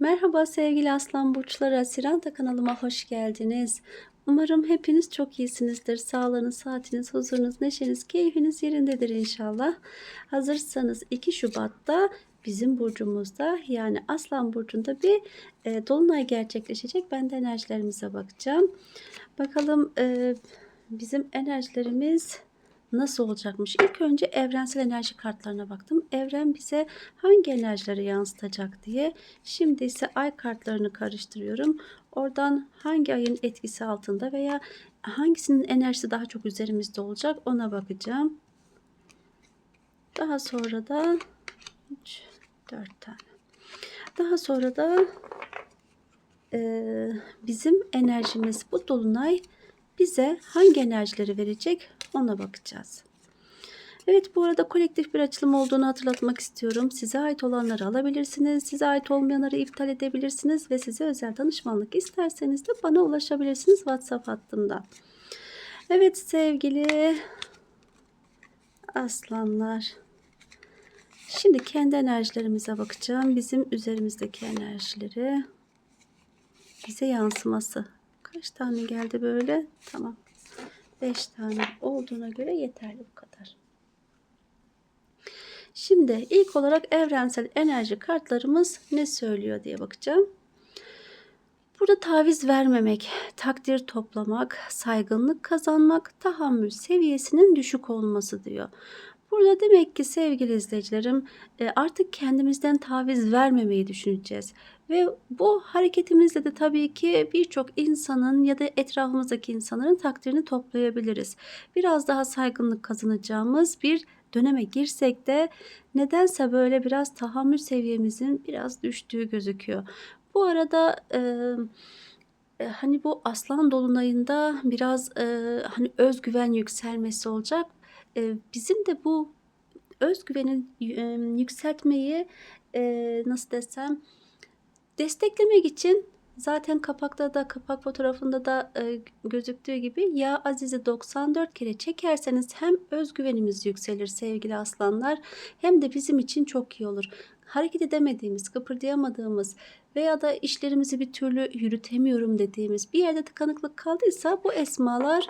Merhaba sevgili aslan burçları. Siranta kanalıma hoş geldiniz. Umarım hepiniz çok iyisinizdir. Sağlığınız, saatiniz, huzurunuz, neşeniz, keyfiniz yerindedir inşallah. Hazırsanız 2 Şubat'ta bizim burcumuzda yani Aslan burcunda bir e, dolunay gerçekleşecek. Ben de enerjilerimize bakacağım. Bakalım e, bizim enerjilerimiz nasıl olacakmış? İlk önce evrensel enerji kartlarına baktım. Evren bize hangi enerjileri yansıtacak diye. Şimdi ise ay kartlarını karıştırıyorum. Oradan hangi ayın etkisi altında veya hangisinin enerjisi daha çok üzerimizde olacak ona bakacağım. Daha sonra da 3, 4 tane. Daha sonra da e, bizim enerjimiz bu dolunay bize hangi enerjileri verecek ona bakacağız. Evet bu arada kolektif bir açılım olduğunu hatırlatmak istiyorum. Size ait olanları alabilirsiniz. Size ait olmayanları iptal edebilirsiniz. Ve size özel danışmanlık isterseniz de bana ulaşabilirsiniz WhatsApp hattımda. Evet sevgili aslanlar. Şimdi kendi enerjilerimize bakacağım. Bizim üzerimizdeki enerjileri bize yansıması. Kaç tane geldi böyle? Tamam. 5 tane olduğuna göre yeterli bu kadar. Şimdi ilk olarak evrensel enerji kartlarımız ne söylüyor diye bakacağım. Burada taviz vermemek, takdir toplamak, saygınlık kazanmak, tahammül seviyesinin düşük olması diyor. Burada demek ki sevgili izleyicilerim e, artık kendimizden taviz vermemeyi düşüneceğiz. Ve bu hareketimizle de tabii ki birçok insanın ya da etrafımızdaki insanların takdirini toplayabiliriz. Biraz daha saygınlık kazanacağımız bir döneme girsek de nedense böyle biraz tahammül seviyemizin biraz düştüğü gözüküyor. Bu arada e, e, hani bu aslan dolunayında biraz e, hani özgüven yükselmesi olacak. E, bizim de bu özgüvenin e, yükseltmeyi e, nasıl desem desteklemek için zaten kapakta da kapak fotoğrafında da e, gözüktüğü gibi ya Azize 94 kere çekerseniz hem özgüvenimiz yükselir sevgili aslanlar hem de bizim için çok iyi olur. Hareket edemediğimiz, kıpırdayamadığımız veya da işlerimizi bir türlü yürütemiyorum dediğimiz bir yerde tıkanıklık kaldıysa bu esmalar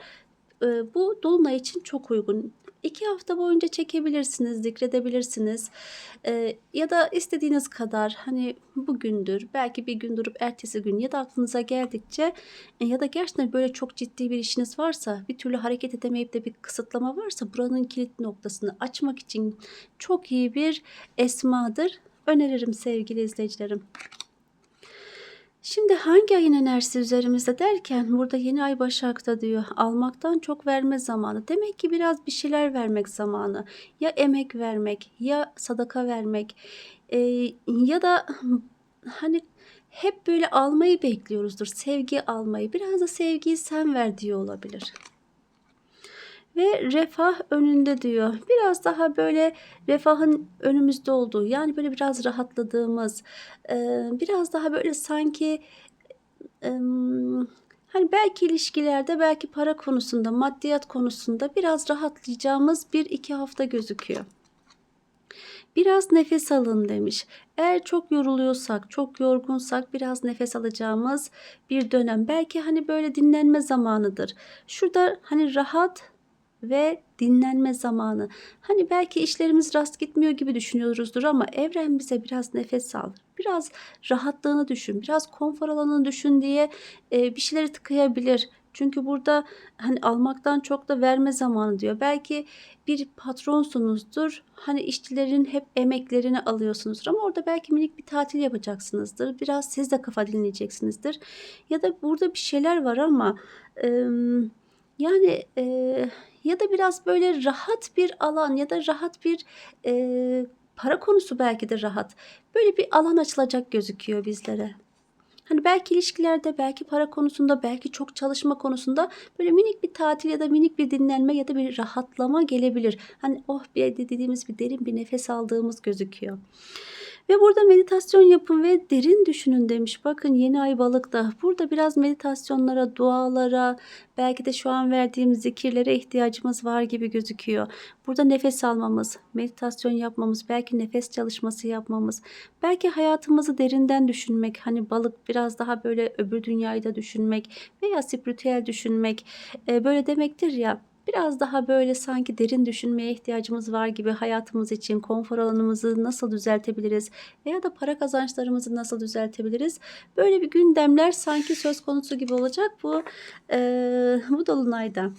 bu dolunay için çok uygun. İki hafta boyunca çekebilirsiniz, zikredebilirsiniz. Ee, ya da istediğiniz kadar hani bugündür, belki bir gün durup ertesi gün ya da aklınıza geldikçe e, ya da gerçekten böyle çok ciddi bir işiniz varsa, bir türlü hareket edemeyip de bir kısıtlama varsa buranın kilit noktasını açmak için çok iyi bir esmadır. Öneririm sevgili izleyicilerim. Şimdi hangi ayın enerjisi üzerimizde derken burada yeni ay Başak'ta diyor. Almaktan çok verme zamanı. Demek ki biraz bir şeyler vermek zamanı. Ya emek vermek ya sadaka vermek e, ya da hani hep böyle almayı bekliyoruzdur. Sevgi almayı. Biraz da sevgiyi sen ver diyor olabilir ve refah önünde diyor. Biraz daha böyle refahın önümüzde olduğu yani böyle biraz rahatladığımız biraz daha böyle sanki hani belki ilişkilerde belki para konusunda maddiyat konusunda biraz rahatlayacağımız bir iki hafta gözüküyor. Biraz nefes alın demiş. Eğer çok yoruluyorsak, çok yorgunsak biraz nefes alacağımız bir dönem. Belki hani böyle dinlenme zamanıdır. Şurada hani rahat ve dinlenme zamanı. Hani belki işlerimiz rast gitmiyor gibi düşünüyoruzdur ama evren bize biraz nefes al. Biraz rahatlığını düşün, biraz konfor alanını düşün diye e, bir şeyleri tıkayabilir. Çünkü burada hani almaktan çok da verme zamanı diyor. Belki bir patronsunuzdur. Hani işçilerin hep emeklerini alıyorsunuzdur ama orada belki minik bir tatil yapacaksınızdır. Biraz siz de kafa dinleyeceksinizdir. Ya da burada bir şeyler var ama e, yani e, ya da biraz böyle rahat bir alan ya da rahat bir e, para konusu belki de rahat. Böyle bir alan açılacak gözüküyor bizlere. Hani belki ilişkilerde, belki para konusunda, belki çok çalışma konusunda böyle minik bir tatil ya da minik bir dinlenme ya da bir rahatlama gelebilir. Hani oh bir dediğimiz bir derin bir nefes aldığımız gözüküyor. Ve burada meditasyon yapın ve derin düşünün demiş. Bakın yeni ay balıkta. Burada biraz meditasyonlara, dualara, belki de şu an verdiğimiz zikirlere ihtiyacımız var gibi gözüküyor. Burada nefes almamız, meditasyon yapmamız, belki nefes çalışması yapmamız, belki hayatımızı derinden düşünmek. Hani balık biraz daha böyle öbür dünyayı da düşünmek veya spiritüel düşünmek. Ee, böyle demektir ya biraz daha böyle sanki derin düşünmeye ihtiyacımız var gibi hayatımız için konfor alanımızı nasıl düzeltebiliriz veya da para kazançlarımızı nasıl düzeltebiliriz? Böyle bir gündemler sanki söz konusu gibi olacak bu e, bu dolunayda.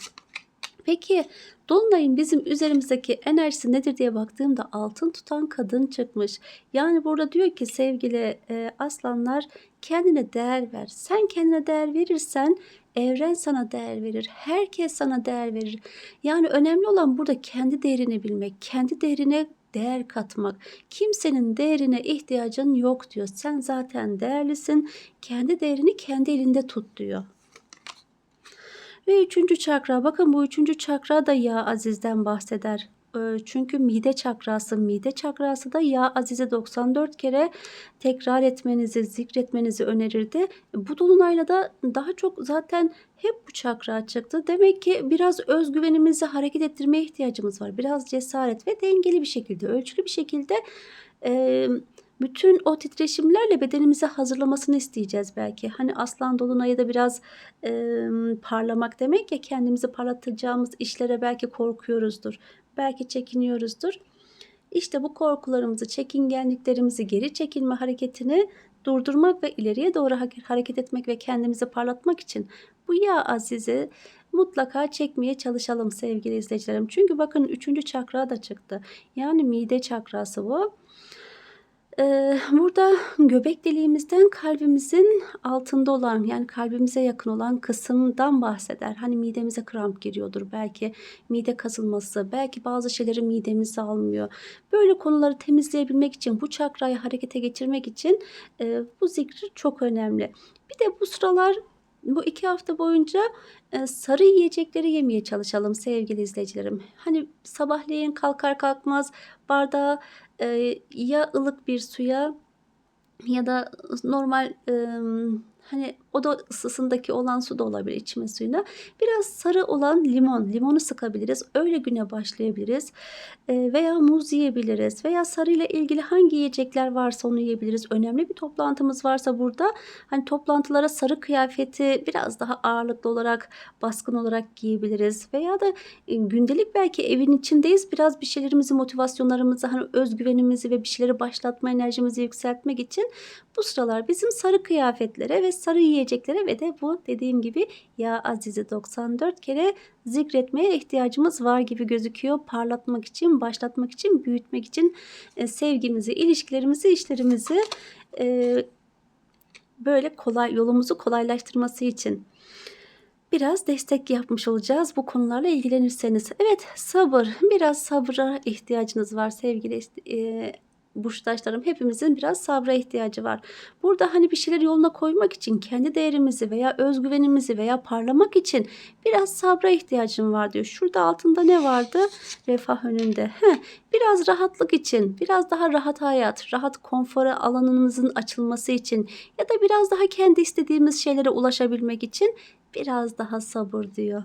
Peki Dolunay'ın bizim üzerimizdeki enerjisi nedir diye baktığımda altın tutan kadın çıkmış. Yani burada diyor ki sevgili e, aslanlar kendine değer ver. Sen kendine değer verirsen evren sana değer verir. Herkes sana değer verir. Yani önemli olan burada kendi değerini bilmek, kendi değerine değer katmak. Kimsenin değerine ihtiyacın yok diyor. Sen zaten değerlisin. Kendi değerini kendi elinde tut diyor. Ve üçüncü çakra. Bakın bu üçüncü çakra da ya azizden bahseder. Ee, çünkü mide çakrası, mide çakrası da ya azize 94 kere tekrar etmenizi, zikretmenizi önerirdi. Bu dolunayla da daha çok zaten hep bu çakra çıktı. Demek ki biraz özgüvenimizi hareket ettirmeye ihtiyacımız var. Biraz cesaret ve dengeli bir şekilde, ölçülü bir şekilde e, bütün o titreşimlerle bedenimizi hazırlamasını isteyeceğiz belki. Hani aslan dolunayı da biraz e, parlamak demek ya kendimizi parlatacağımız işlere belki korkuyoruzdur. Belki çekiniyoruzdur. İşte bu korkularımızı, çekingenliklerimizi, geri çekilme hareketini durdurmak ve ileriye doğru hareket etmek ve kendimizi parlatmak için bu ya azizi mutlaka çekmeye çalışalım sevgili izleyicilerim. Çünkü bakın üçüncü çakra da çıktı. Yani mide çakrası bu. Burada göbek deliğimizden kalbimizin altında olan yani kalbimize yakın olan kısımdan bahseder. Hani midemize kramp giriyordur belki mide kasılması belki bazı şeyleri midemiz almıyor. Böyle konuları temizleyebilmek için bu çakrayı harekete geçirmek için bu zikri çok önemli. Bir de bu sıralar bu iki hafta boyunca sarı yiyecekleri yemeye çalışalım sevgili izleyicilerim. Hani sabahleyin kalkar kalkmaz bardağı e, ya ılık bir suya ya da normal e, hani oda ısısındaki olan su da olabilir içme suyuna. Biraz sarı olan limon, limonu sıkabiliriz. Öyle güne başlayabiliriz. E, veya muz yiyebiliriz. Veya sarı ile ilgili hangi yiyecekler varsa onu yiyebiliriz. Önemli bir toplantımız varsa burada hani toplantılara sarı kıyafeti biraz daha ağırlıklı olarak, baskın olarak giyebiliriz. Veya da e, gündelik belki evin içindeyiz. Biraz bir şeylerimizi, motivasyonlarımızı, hani özgüvenimizi ve bir şeyleri başlatma enerjimizi yükseltmek için bu sıralar bizim sarı kıyafetlere ve sarı yiyeceklere ve de bu dediğim gibi ya Azize 94 kere zikretmeye ihtiyacımız var gibi gözüküyor. Parlatmak için, başlatmak için, büyütmek için e, sevgimizi, ilişkilerimizi, işlerimizi e, böyle kolay yolumuzu kolaylaştırması için biraz destek yapmış olacağız bu konularla ilgilenirseniz. Evet sabır, biraz sabıra ihtiyacınız var sevgili e, burçtaşlarım hepimizin biraz sabra ihtiyacı var. Burada hani bir şeyler yoluna koymak için kendi değerimizi veya özgüvenimizi veya parlamak için biraz sabra ihtiyacım var diyor. Şurada altında ne vardı? Refah önünde. Heh, biraz rahatlık için, biraz daha rahat hayat, rahat konfora alanımızın açılması için ya da biraz daha kendi istediğimiz şeylere ulaşabilmek için biraz daha sabır diyor.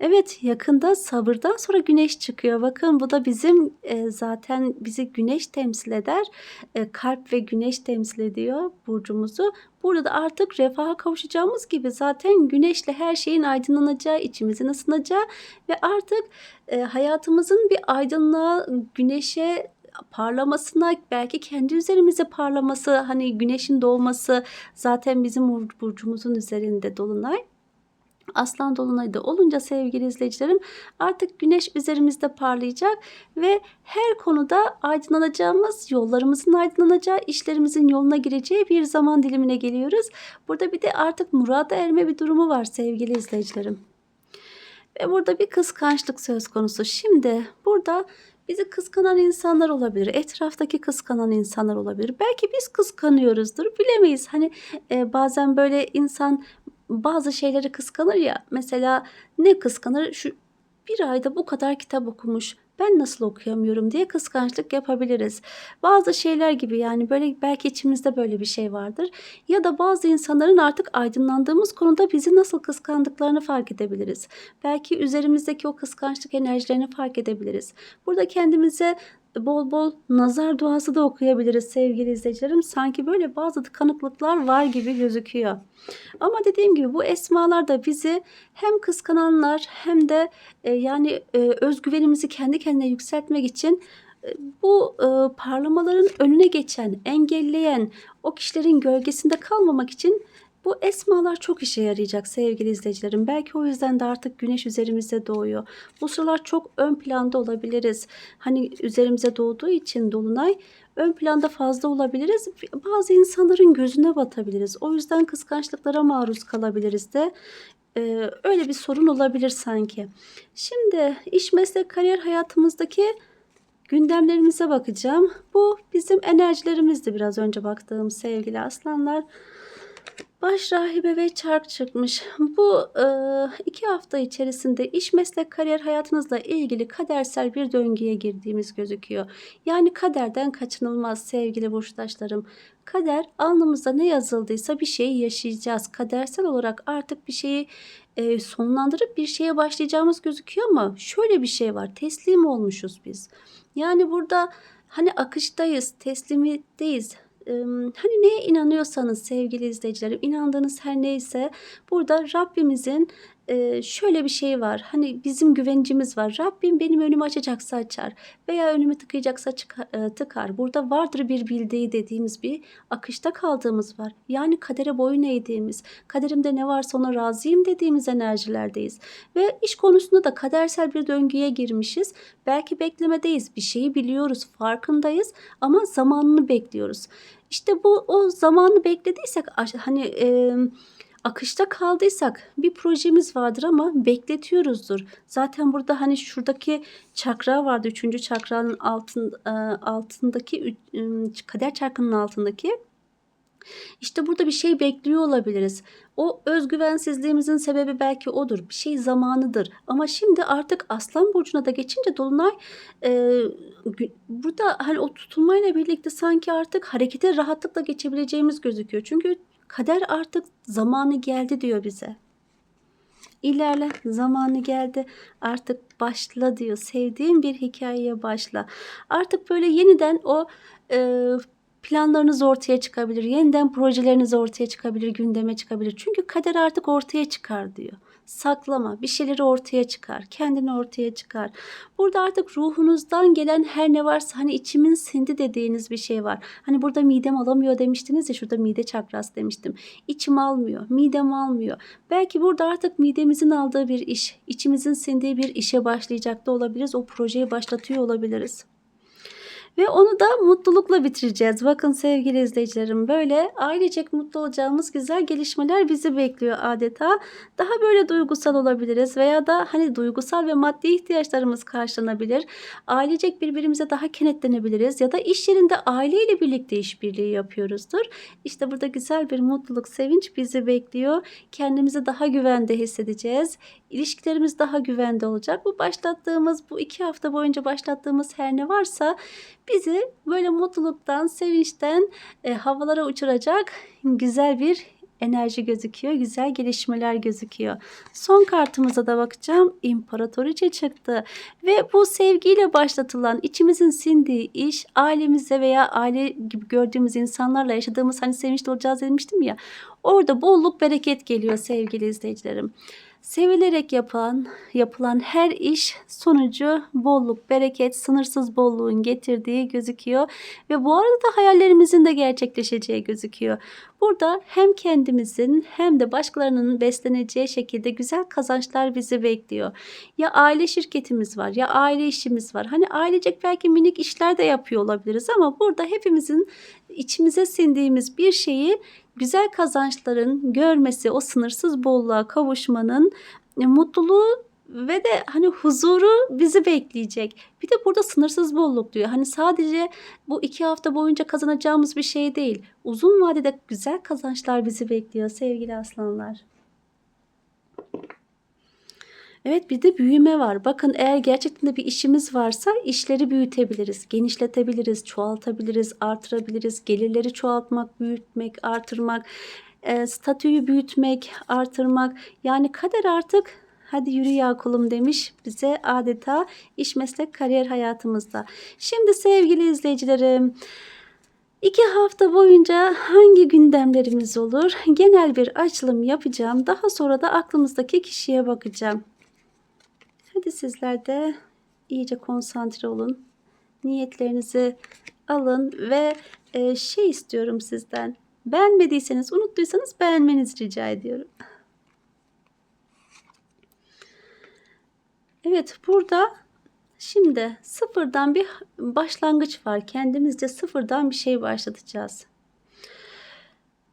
Evet yakında sabırdan sonra güneş çıkıyor. Bakın bu da bizim e, zaten bizi güneş temsil eder. E, kalp ve güneş temsil ediyor burcumuzu. Burada da artık refaha kavuşacağımız gibi zaten güneşle her şeyin aydınlanacağı, içimizin ısınacağı ve artık e, hayatımızın bir aydınlığa, güneşe parlamasına belki kendi üzerimize parlaması hani güneşin doğması zaten bizim burcumuzun üzerinde dolunay Aslan dolunayı da olunca sevgili izleyicilerim artık güneş üzerimizde parlayacak ve her konuda aydınlanacağımız, yollarımızın aydınlanacağı, işlerimizin yoluna gireceği bir zaman dilimine geliyoruz. Burada bir de artık murada erme bir durumu var sevgili izleyicilerim. Ve burada bir kıskançlık söz konusu. Şimdi burada bizi kıskanan insanlar olabilir. Etraftaki kıskanan insanlar olabilir. Belki biz kıskanıyoruzdur. Bilemeyiz. Hani e, bazen böyle insan bazı şeyleri kıskanır ya. Mesela ne kıskanır? Şu bir ayda bu kadar kitap okumuş. ben nasıl okuyamıyorum diye kıskançlık yapabiliriz. Bazı şeyler gibi yani böyle belki içimizde böyle bir şey vardır. Ya da bazı insanların artık aydınlandığımız konuda bizi nasıl kıskandıklarını fark edebiliriz. Belki üzerimizdeki o kıskançlık enerjilerini fark edebiliriz. Burada kendimize bol bol nazar duası da okuyabiliriz sevgili izleyicilerim. Sanki böyle bazı tıkanıklıklar var gibi gözüküyor. Ama dediğim gibi bu esmalar da bizi hem kıskananlar hem de e, yani e, özgüvenimizi kendi kendine yükseltmek için e, bu e, parlamaların önüne geçen, engelleyen, o kişilerin gölgesinde kalmamak için bu esmalar çok işe yarayacak sevgili izleyicilerim. Belki o yüzden de artık güneş üzerimizde doğuyor. Bu sıralar çok ön planda olabiliriz. Hani üzerimize doğduğu için dolunay ön planda fazla olabiliriz. Bazı insanların gözüne batabiliriz. O yüzden kıskançlıklara maruz kalabiliriz de. Ee, öyle bir sorun olabilir sanki. Şimdi iş meslek kariyer hayatımızdaki gündemlerimize bakacağım. Bu bizim enerjilerimizdi biraz önce baktığım sevgili aslanlar. Baş rahibe ve çark çıkmış. Bu e, iki hafta içerisinde iş meslek kariyer hayatınızla ilgili kadersel bir döngüye girdiğimiz gözüküyor. Yani kaderden kaçınılmaz sevgili burçtaşlarım. Kader alnımızda ne yazıldıysa bir şeyi yaşayacağız. Kadersel olarak artık bir şeyi e, sonlandırıp bir şeye başlayacağımız gözüküyor ama şöyle bir şey var. Teslim olmuşuz biz. Yani burada hani akıştayız, teslimitteyiz hani neye inanıyorsanız sevgili izleyicilerim inandığınız her neyse burada Rabbimizin şöyle bir şey var. Hani bizim güvencimiz var. Rabbim benim önümü açacaksa açar veya önümü tıkayacaksa tıkar. Burada vardır bir bildiği dediğimiz bir akışta kaldığımız var. Yani kadere boyun eğdiğimiz, kaderimde ne varsa ona razıyım dediğimiz enerjilerdeyiz. Ve iş konusunda da kadersel bir döngüye girmişiz. Belki beklemedeyiz. Bir şeyi biliyoruz, farkındayız ama zamanını bekliyoruz. İşte bu o zamanı beklediysek hani e, akışta kaldıysak bir projemiz vardır ama bekletiyoruzdur. Zaten burada hani şuradaki çakra vardı. Üçüncü çakranın altın, e, altındaki kader çarkının altındaki işte burada bir şey bekliyor olabiliriz. O özgüvensizliğimizin sebebi belki odur. Bir şey zamanıdır. Ama şimdi artık Aslan Burcu'na da geçince Dolunay e, burada hani o tutulmayla birlikte sanki artık harekete rahatlıkla geçebileceğimiz gözüküyor. Çünkü kader artık zamanı geldi diyor bize. İlerle zamanı geldi artık başla diyor. Sevdiğim bir hikayeye başla. Artık böyle yeniden o e, planlarınız ortaya çıkabilir. Yeniden projeleriniz ortaya çıkabilir, gündeme çıkabilir. Çünkü kader artık ortaya çıkar diyor. Saklama, bir şeyleri ortaya çıkar, kendini ortaya çıkar. Burada artık ruhunuzdan gelen her ne varsa hani içimin sindi dediğiniz bir şey var. Hani burada midem alamıyor demiştiniz ya şurada mide çakrası demiştim. İçim almıyor, midem almıyor. Belki burada artık midemizin aldığı bir iş, içimizin sindiği bir işe başlayacak da olabiliriz. O projeyi başlatıyor olabiliriz. Ve onu da mutlulukla bitireceğiz. Bakın sevgili izleyicilerim böyle ailecek mutlu olacağımız güzel gelişmeler bizi bekliyor adeta. Daha böyle duygusal olabiliriz veya da hani duygusal ve maddi ihtiyaçlarımız karşılanabilir. Ailecek birbirimize daha kenetlenebiliriz ya da iş yerinde aileyle birlikte işbirliği yapıyoruzdur. İşte burada güzel bir mutluluk, sevinç bizi bekliyor. Kendimizi daha güvende hissedeceğiz. İlişkilerimiz daha güvende olacak. Bu başlattığımız, bu iki hafta boyunca başlattığımız her ne varsa bizi böyle mutluluktan, sevinçten e, havalara uçuracak güzel bir enerji gözüküyor. Güzel gelişmeler gözüküyor. Son kartımıza da bakacağım. İmparatoriçe çıktı. Ve bu sevgiyle başlatılan içimizin sindiği iş ailemize veya aile gibi gördüğümüz insanlarla yaşadığımız hani sevinçli olacağız demiştim ya. Orada bolluk bereket geliyor sevgili izleyicilerim. Sevilerek yapan, yapılan her iş sonucu bolluk, bereket, sınırsız bolluğun getirdiği gözüküyor ve bu arada da hayallerimizin de gerçekleşeceği gözüküyor. Burada hem kendimizin hem de başkalarının besleneceği şekilde güzel kazançlar bizi bekliyor. Ya aile şirketimiz var ya aile işimiz var. Hani ailecek belki minik işler de yapıyor olabiliriz ama burada hepimizin içimize sindiğimiz bir şeyi güzel kazançların görmesi, o sınırsız bolluğa kavuşmanın e, mutluluğu ve de hani huzuru bizi bekleyecek. Bir de burada sınırsız bolluk diyor. Hani sadece bu iki hafta boyunca kazanacağımız bir şey değil. Uzun vadede güzel kazançlar bizi bekliyor sevgili aslanlar. Evet bir de büyüme var. Bakın eğer gerçekten de bir işimiz varsa işleri büyütebiliriz, genişletebiliriz, çoğaltabiliriz, artırabiliriz. Gelirleri çoğaltmak, büyütmek, artırmak, e, statüyü büyütmek, artırmak. Yani kader artık hadi yürü ya kulum demiş bize adeta iş meslek kariyer hayatımızda. Şimdi sevgili izleyicilerim İki hafta boyunca hangi gündemlerimiz olur? Genel bir açılım yapacağım. Daha sonra da aklımızdaki kişiye bakacağım. Hadi sizler de iyice konsantre olun. Niyetlerinizi alın ve e, şey istiyorum sizden. Beğenmediyseniz, unuttuysanız beğenmenizi rica ediyorum. Evet, burada şimdi sıfırdan bir başlangıç var. Kendimizce sıfırdan bir şey başlatacağız.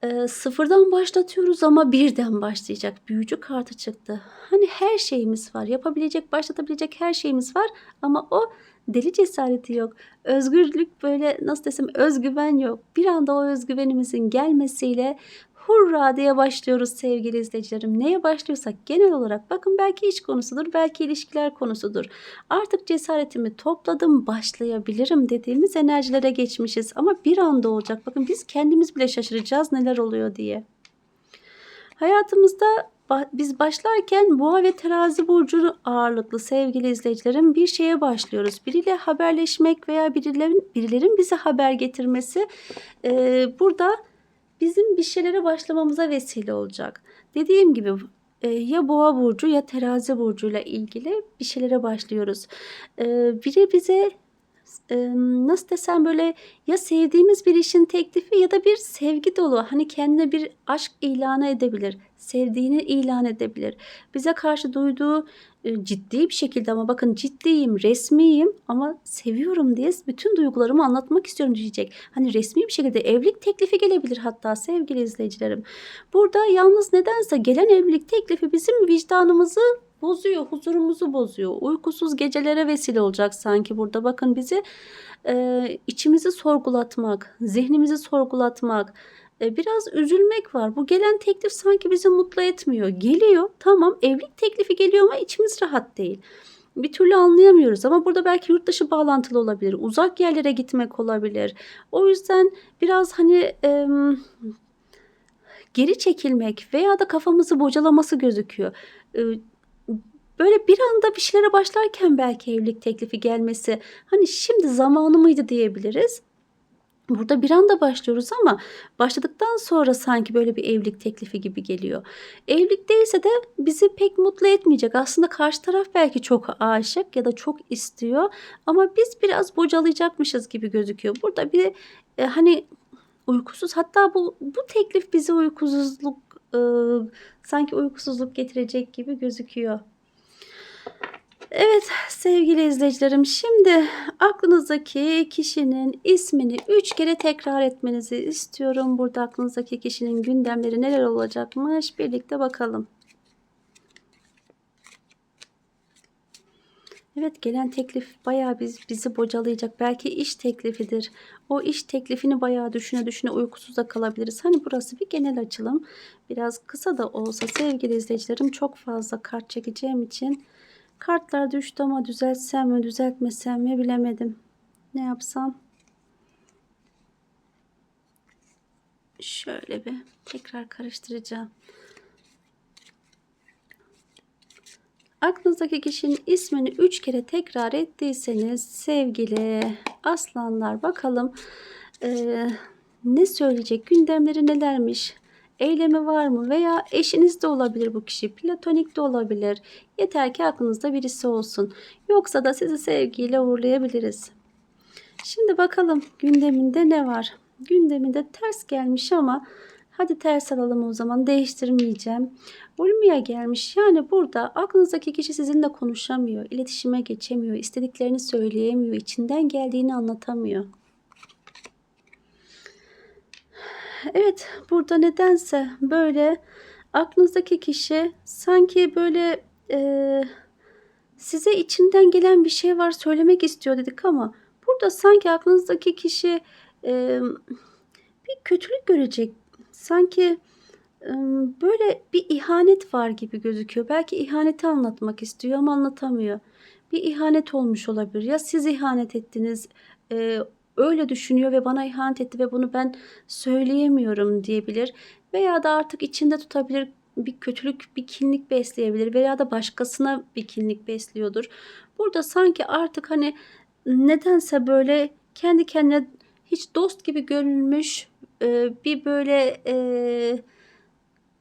Ee, sıfırdan başlatıyoruz ama birden başlayacak. Büyücü kartı çıktı. Hani her şeyimiz var. Yapabilecek, başlatabilecek her şeyimiz var. Ama o deli cesareti yok. Özgürlük böyle nasıl desem özgüven yok. Bir anda o özgüvenimizin gelmesiyle hurra diye başlıyoruz sevgili izleyicilerim. Neye başlıyorsak genel olarak bakın belki iş konusudur, belki ilişkiler konusudur. Artık cesaretimi topladım, başlayabilirim dediğimiz enerjilere geçmişiz. Ama bir anda olacak. Bakın biz kendimiz bile şaşıracağız neler oluyor diye. Hayatımızda biz başlarken boğa ve terazi burcu ağırlıklı sevgili izleyicilerim bir şeye başlıyoruz. Biriyle haberleşmek veya birilerin, birilerin bize haber getirmesi e, burada bizim bir şeylere başlamamıza vesile olacak. Dediğim gibi e, ya boğa burcu ya terazi burcuyla ilgili bir şeylere başlıyoruz. E, biri bize nasıl desem böyle ya sevdiğimiz bir işin teklifi ya da bir sevgi dolu hani kendine bir aşk ilanı edebilir. Sevdiğini ilan edebilir. Bize karşı duyduğu ciddi bir şekilde ama bakın ciddiyim, resmiyim ama seviyorum diye bütün duygularımı anlatmak istiyorum diyecek. Hani resmi bir şekilde evlilik teklifi gelebilir hatta sevgili izleyicilerim. Burada yalnız nedense gelen evlilik teklifi bizim vicdanımızı bozuyor, huzurumuzu bozuyor. Uykusuz gecelere vesile olacak sanki burada. Bakın bizi e, içimizi sorgulatmak, zihnimizi sorgulatmak, e, biraz üzülmek var. Bu gelen teklif sanki bizi mutlu etmiyor. Geliyor, tamam evlilik teklifi geliyor ama içimiz rahat değil. Bir türlü anlayamıyoruz ama burada belki yurt dışı bağlantılı olabilir, uzak yerlere gitmek olabilir. O yüzden biraz hani e, geri çekilmek veya da kafamızı bocalaması gözüküyor. E, Böyle bir anda bir şeylere başlarken belki evlilik teklifi gelmesi hani şimdi zamanı mıydı diyebiliriz. Burada bir anda başlıyoruz ama başladıktan sonra sanki böyle bir evlilik teklifi gibi geliyor. Evlilik değilse de bizi pek mutlu etmeyecek. Aslında karşı taraf belki çok aşık ya da çok istiyor ama biz biraz bocalayacakmışız gibi gözüküyor. Burada bir e, hani uykusuz hatta bu bu teklif bize uykusuzluk e, sanki uykusuzluk getirecek gibi gözüküyor. Evet sevgili izleyicilerim şimdi aklınızdaki kişinin ismini 3 kere tekrar etmenizi istiyorum. Burada aklınızdaki kişinin gündemleri neler olacakmış birlikte bakalım. Evet gelen teklif bayağı biz, bizi bocalayacak. Belki iş teklifidir. O iş teklifini bayağı düşüne düşüne uykusuzda kalabiliriz. Hani burası bir genel açılım. Biraz kısa da olsa sevgili izleyicilerim çok fazla kart çekeceğim için Kartlar düştü ama düzeltsem mi düzeltmesem mi bilemedim. Ne yapsam? Şöyle bir tekrar karıştıracağım. Aklınızdaki kişinin ismini 3 kere tekrar ettiyseniz sevgili aslanlar bakalım e, ne söyleyecek gündemleri nelermiş eylemi var mı? Veya eşiniz de olabilir bu kişi platonik de olabilir. Yeter ki aklınızda birisi olsun. Yoksa da sizi sevgiyle uğurlayabiliriz. Şimdi bakalım gündeminde ne var? Gündeminde ters gelmiş ama hadi ters alalım o zaman değiştirmeyeceğim. Ulmiye gelmiş yani burada aklınızdaki kişi sizinle konuşamıyor iletişime geçemiyor istediklerini söyleyemiyor içinden geldiğini anlatamıyor Evet burada nedense böyle aklınızdaki kişi sanki böyle e, size içinden gelen bir şey var söylemek istiyor dedik ama burada sanki aklınızdaki kişi e, bir kötülük görecek. Sanki Imm, böyle bir ihanet var gibi gözüküyor. Belki ihaneti anlatmak istiyor ama anlatamıyor. Bir ihanet olmuş olabilir. Ya siz ihanet ettiniz, eee, öyle düşünüyor ve bana ihanet etti ve bunu ben söyleyemiyorum diyebilir veya da artık içinde tutabilir, bir kötülük, bir kinlik besleyebilir veya da başkasına bir kinlik besliyordur. Burada sanki artık, hani, nedense böyle kendi kendine hiç dost gibi görünmüş, eee, bir böyle, eee,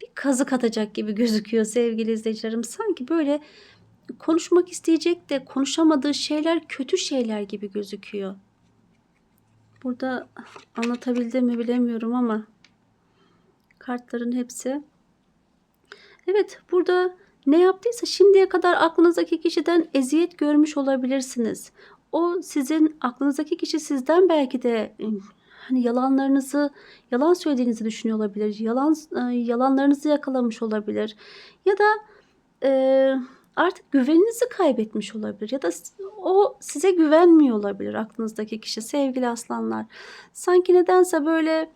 bir kazık atacak gibi gözüküyor sevgili izleyicilerim. Sanki böyle konuşmak isteyecek de konuşamadığı şeyler kötü şeyler gibi gözüküyor. Burada anlatabildim mi bilemiyorum ama kartların hepsi. Evet, burada ne yaptıysa şimdiye kadar aklınızdaki kişiden eziyet görmüş olabilirsiniz. O sizin aklınızdaki kişi sizden belki de hani, yalanlarınızı, yalan söylediğinizi düşünüyor olabilir. Yalan eee, yalanlarınızı yakalamış olabilir ya da, eee, artık güveninizi kaybetmiş olabilir ya da o size güvenmiyor olabilir aklınızdaki kişi sevgili aslanlar. Sanki nedense böyle,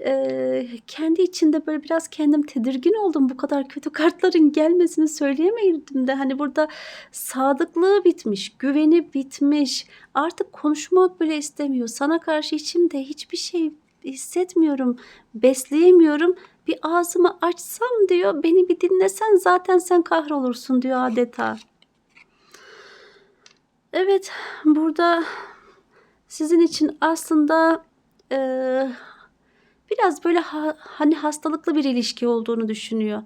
eee, kendi içinde böyle biraz kendim tedirgin oldum. Bu kadar kötü kartların gelmesini söyleyemedim de. Hani, burada sadıklığı bitmiş, güveni bitmiş. Artık konuşmak bile istemiyor. Sana karşı içimde hiçbir şey hissetmiyorum, besleyemiyorum. Bir ağzımı açsam diyor, beni bir dinlesen zaten sen kahrolursun diyor adeta. Evet, burada sizin için aslında, eee, biraz böyle ha hani, hastalıklı bir ilişki olduğunu düşünüyor.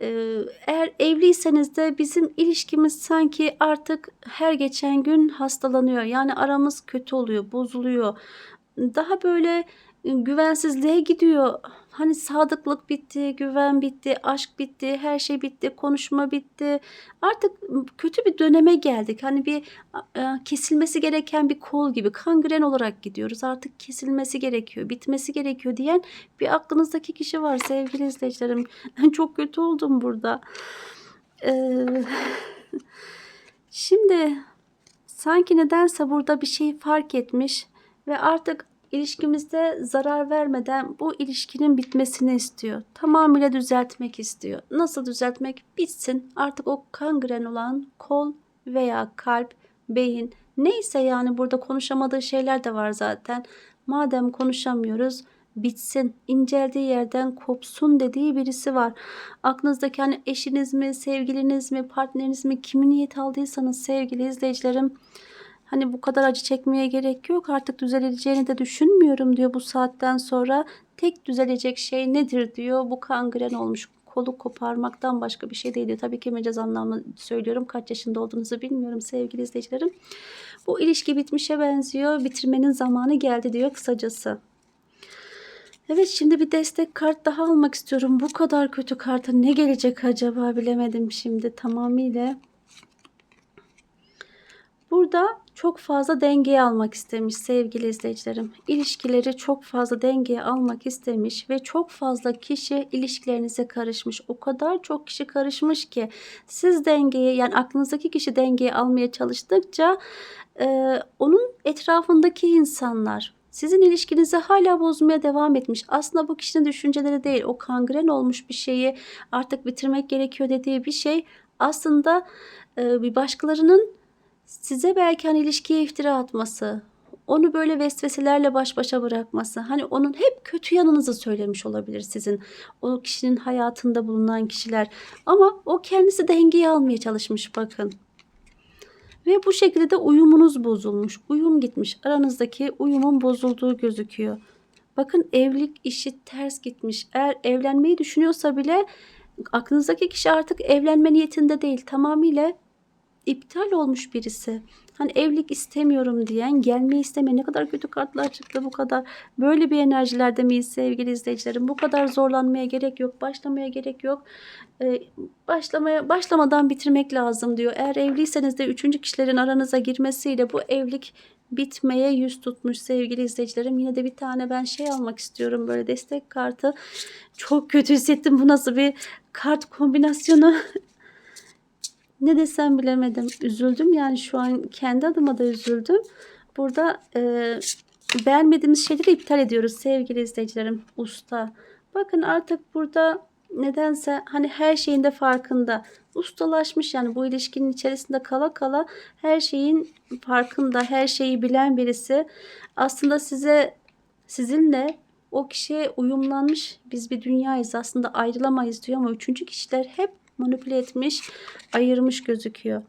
Eee, eğer evliyseniz de bizim ilişkimiz sanki artık her geçen gün hastalanıyor. Yani aramız kötü oluyor, bozuluyor. Daha böyle, güvensizliğe gidiyor. Hani, sadıklık bitti, güven bitti, aşk bitti, her şey bitti, konuşma bitti. Artık, kötü bir döneme geldik. Hani, bir eee, kesilmesi gereken bir kol gibi kangren olarak gidiyoruz. Artık kesilmesi gerekiyor, bitmesi gerekiyor diyen bir aklınızdaki kişi var sevgili izleyicilerim. Çok kötü oldum burada. Eee, şimdi sanki nedense burada bir şeyi fark etmiş ve artık ilişkimizde zarar vermeden bu ilişkinin bitmesini istiyor. Tamamıyla düzeltmek istiyor. Nasıl düzeltmek? Bitsin. Artık o kangren olan kol veya kalp, beyin neyse yani burada konuşamadığı şeyler de var zaten. Madem konuşamıyoruz bitsin, inceldiği yerden kopsun dediği birisi var. Aklınızdaki, hani, eşiniz mi, sevgiliniz mi, partneriniz mi, kimi niyet aldıysanız sevgili izleyicilerim, hani, bu kadar acı çekmeye gerek yok. Artık düzeleceğini de düşünmüyorum diyor bu saatten sonra. Tek düzelecek şey nedir diyor. Bu kangren olmuş kolu koparmaktan başka bir şey değil diyor. Tabii ki mecaz anlamda söylüyorum. Kaç yaşında olduğunuzu bilmiyorum sevgili izleyicilerim. Bu ilişki bitmişe benziyor. Bitirmenin zamanı geldi diyor kısacası. Evet, şimdi bir destek kart daha almak istiyorum. Bu kadar kötü karta ne gelecek acaba bilemedim şimdi tamamıyla. Burada çok fazla dengeye almak istemiş sevgili izleyicilerim. İlişkileri çok fazla dengeye almak istemiş ve çok fazla kişi ilişkilerinize karışmış. O kadar çok kişi karışmış ki siz dengeye yani aklınızdaki kişi dengeye almaya çalıştıkça eee, onun etrafındaki insanlar sizin ilişkinizi hala bozmaya devam etmiş. Aslında bu kişinin düşünceleri değil, o kangren olmuş bir şeyi artık bitirmek gerekiyor dediği bir şey aslında eee, bir başkalarının size belki, hani, ilişkiye iftira atması, onu böyle vesveselerle baş başa bırakması, hani, onun hep kötü yanınızı söylemiş olabilir sizin, o kişinin hayatında bulunan kişiler ama o kendisi dengeye almaya çalışmış bakın. Ve bu şekilde de uyumunuz bozulmuş, uyum gitmiş. Aranızdaki uyumun bozulduğu gözüküyor. Bakın evlilik işi ters gitmiş. Eğer evlenmeyi düşünüyorsa bile aklınızdaki kişi artık evlenme niyetinde değil. Tamamıyla iptal olmuş birisi. Hani evlilik istemiyorum diyen, gelmeyi istemeyen ne kadar kötü kartlar çıktı bu kadar. Böyle bir enerjilerde miyiz sevgili izleyicilerim? Bu kadar zorlanmaya gerek yok, başlamaya gerek yok. Eee, başlamaya başlamadan bitirmek lazım diyor. Eğer evliyseniz de üçüncü kişilerin aranıza girmesiyle bu evlilik bitmeye yüz tutmuş sevgili izleyicilerim. Yine de bir tane ben şey almak istiyorum böyle destek kartı. Çok kötü hissettim. Bu nasıl bir kart kombinasyonu? Ne desem bilemedim. Üzüldüm yani şu an kendi adıma da üzüldüm. Burada eee, beğenmediğimiz şeyleri iptal ediyoruz sevgili izleyicilerim. Usta. Bakın artık burada nedense hani her şeyin de farkında. Ustalaşmış yani bu ilişkinin içerisinde kala kala her şeyin farkında, her şeyi bilen birisi. Aslında size sizinle o kişiye uyumlanmış biz bir dünyayız aslında ayrılamayız diyor ama üçüncü kişiler hep manipüle etmiş, ayırmış gözüküyor.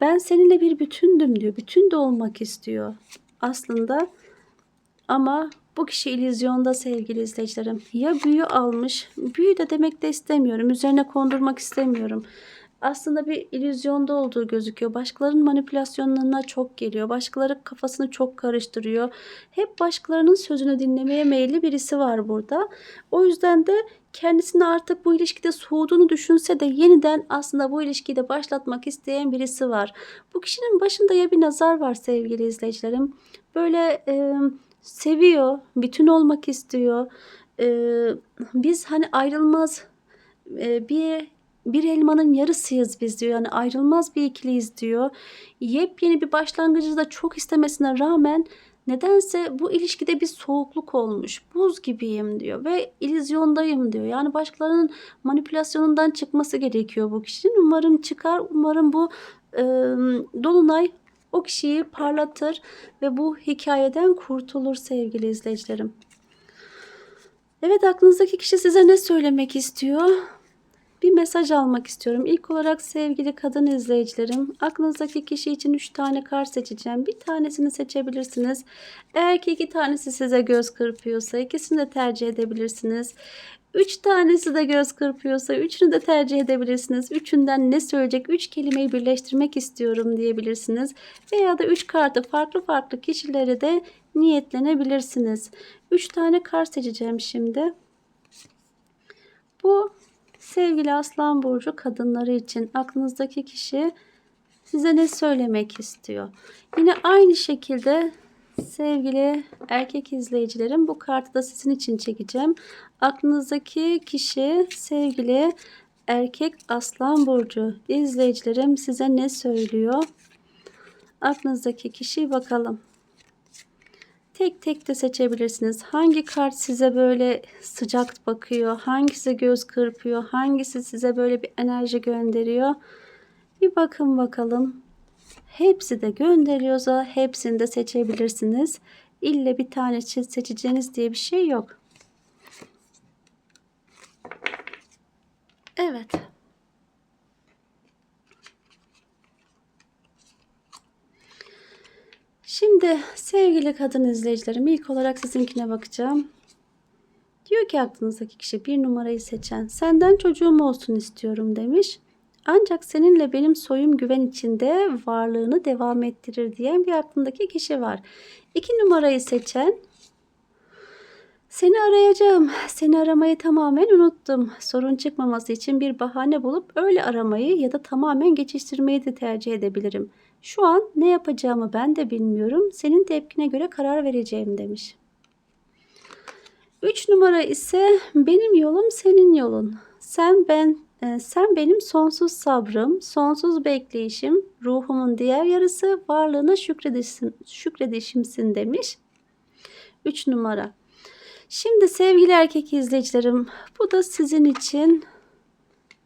Ben seninle bir bütündüm diyor. Bütün de olmak istiyor. Aslında ama bu kişi illüzyonda sevgili izleyicilerim. Ya büyü almış. Büyü de demek de istemiyorum. Üzerine kondurmak istemiyorum. Aslında bir illüzyonda olduğu gözüküyor. Başkalarının manipülasyonlarına çok geliyor. Başkaları kafasını çok karıştırıyor. Hep başkalarının sözünü dinlemeye meyilli birisi var burada. O yüzden de kendisini artık bu ilişkide soğuduğunu düşünse de yeniden aslında bu ilişkiyi de başlatmak isteyen birisi var. Bu kişinin başında ya bir nazar var sevgili izleyicilerim. Böyle e, seviyor, bütün olmak istiyor. E, biz hani ayrılmaz e, bir bir elmanın yarısıyız biz diyor. Yani ayrılmaz bir ikiliyiz diyor. Yepyeni bir başlangıcı da çok istemesine rağmen nedense bu ilişkide bir soğukluk olmuş. Buz gibiyim diyor ve illüzyondayım diyor. Yani başkalarının manipülasyonundan çıkması gerekiyor bu kişinin. Umarım çıkar. Umarım bu e, dolunay o kişiyi parlatır ve bu hikayeden kurtulur sevgili izleyicilerim. Evet aklınızdaki kişi size ne söylemek istiyor? Bir mesaj almak istiyorum. İlk olarak sevgili kadın izleyicilerim, aklınızdaki kişi için 3 tane kart seçeceğim. Bir tanesini seçebilirsiniz. Eğer ki iki tanesi size göz kırpıyorsa ikisini de tercih edebilirsiniz. Üç tanesi de göz kırpıyorsa üçünü de tercih edebilirsiniz. Üçünden ne söyleyecek? Üç kelimeyi birleştirmek istiyorum diyebilirsiniz. Veya da üç kartı farklı farklı kişilere de niyetlenebilirsiniz. Üç tane kart seçeceğim şimdi. Bu Sevgili Aslan Burcu kadınları için aklınızdaki kişi size ne söylemek istiyor? Yine aynı şekilde sevgili erkek izleyicilerim bu kartı da sizin için çekeceğim. Aklınızdaki kişi sevgili erkek Aslan Burcu izleyicilerim size ne söylüyor? Aklınızdaki kişi bakalım. Tek tek de seçebilirsiniz. Hangi kart size böyle sıcak bakıyor? Hangisi göz kırpıyor? Hangisi size böyle bir enerji gönderiyor? Bir bakın bakalım. Hepsi de gönderiyorsa hepsini de seçebilirsiniz. İlle bir tane seçeceğiniz diye bir şey yok. Evet. Şimdi sevgili kadın izleyicilerim ilk olarak sizinkine bakacağım. Diyor ki aklınızdaki kişi bir numarayı seçen senden çocuğum olsun istiyorum demiş. Ancak seninle benim soyum güven içinde varlığını devam ettirir diyen bir aklındaki kişi var. İki numarayı seçen seni arayacağım. Seni aramayı tamamen unuttum. Sorun çıkmaması için bir bahane bulup öyle aramayı ya da tamamen geçiştirmeyi de tercih edebilirim. Şu an ne yapacağımı ben de bilmiyorum. Senin tepkine göre karar vereceğim demiş. 3 numara ise benim yolum senin yolun. Sen ben e, sen benim sonsuz sabrım, sonsuz bekleyişim, ruhumun diğer yarısı, varlığına şükredişim, şükredişimsin demiş. 3 numara. Şimdi sevgili erkek izleyicilerim, bu da sizin için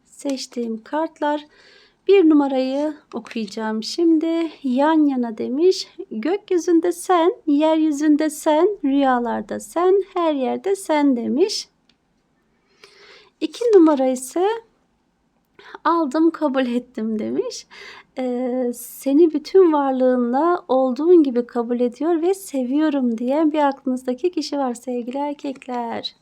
seçtiğim kartlar. Bir numarayı okuyacağım şimdi. Yan yana demiş. Gökyüzünde sen, yeryüzünde sen, rüyalarda sen, her yerde sen demiş. İki numara ise aldım kabul ettim demiş. Ee, seni bütün varlığınla olduğun gibi kabul ediyor ve seviyorum diyen bir aklınızdaki kişi var sevgili erkekler.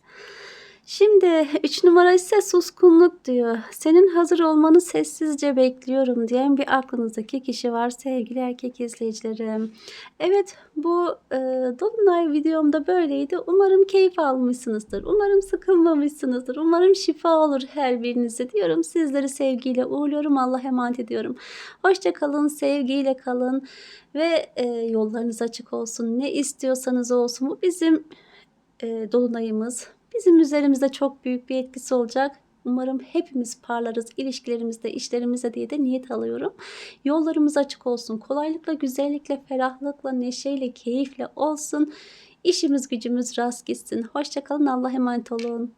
Şimdi 3 numara ise suskunluk diyor. Senin hazır olmanı sessizce bekliyorum diyen bir aklınızdaki kişi var sevgili erkek izleyicilerim. Evet bu e, Dolunay videomda böyleydi. Umarım keyif almışsınızdır. Umarım sıkılmamışsınızdır. Umarım şifa olur her birinize diyorum. Sizleri sevgiyle uğurluyorum. Allah emanet ediyorum. Hoşça kalın, sevgiyle kalın ve e, yollarınız açık olsun. Ne istiyorsanız olsun. Bu bizim e, dolunayımız bizim üzerimizde çok büyük bir etkisi olacak. Umarım hepimiz parlarız ilişkilerimizde, işlerimizde diye de niyet alıyorum. Yollarımız açık olsun. Kolaylıkla, güzellikle, ferahlıkla, neşeyle, keyifle olsun. İşimiz gücümüz rast gitsin. Hoşçakalın. Allah emanet olun.